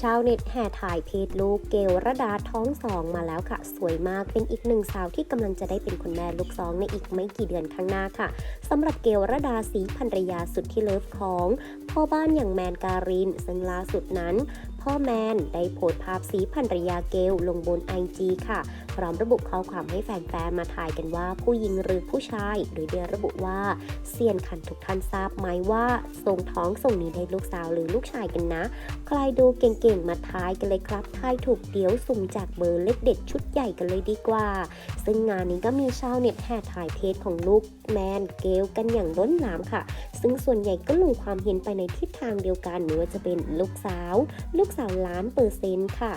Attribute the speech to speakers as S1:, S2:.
S1: ชาวเน็ตแห่ถ่ายเพจลูกเกลระดาท้องสองมาแล้วค่ะ สวยมากเป็นอีกหนึ่งสาวที่กำลังจะได้เป็นคุณแม่ลูกสองในอีกไม่กี่เดือนข้างหน้าค่ะสำหรับเกลระดาสีภรรยาสุดที่เลิฟของพ่อบ้านอย่างแมนการินซึ่งล่าสุดนั้น อแมน ได้โพสต์ภาพสีภรรยาเกลลงบนไอจีค่ะ พร้อมระบุข้อความให้แฟนๆ มาถ่ายกันว่าผู้หญิงหรือผู้ชาย โดยได้ระบุว่าเซียนขันทุกท่านทราบไหมว่าทรงท้องทรงนี้ได้ลูกสาวหรือลูกชายกันนะ ใครดูเก่งๆ มาทายกันเลยครับทายถูกเดี๋ยวสุ่มจากเบอร์เลขเด็ดชุดใหญ่กันเลยดีกว่า ซึ่งงานนี้ก็มีชาวเน็ตแห่ถ่ายเพจของลูกแมนเกลกันอย่างล้นหลามค่ะ ซึ่งส่วนใหญ่ก็ลงความเห็นไปในทิศทางเดียวกันไม่ว่าจะเป็นลูกสาว ลูกสาวล้านเปอร์เซ็นต์ค่ะ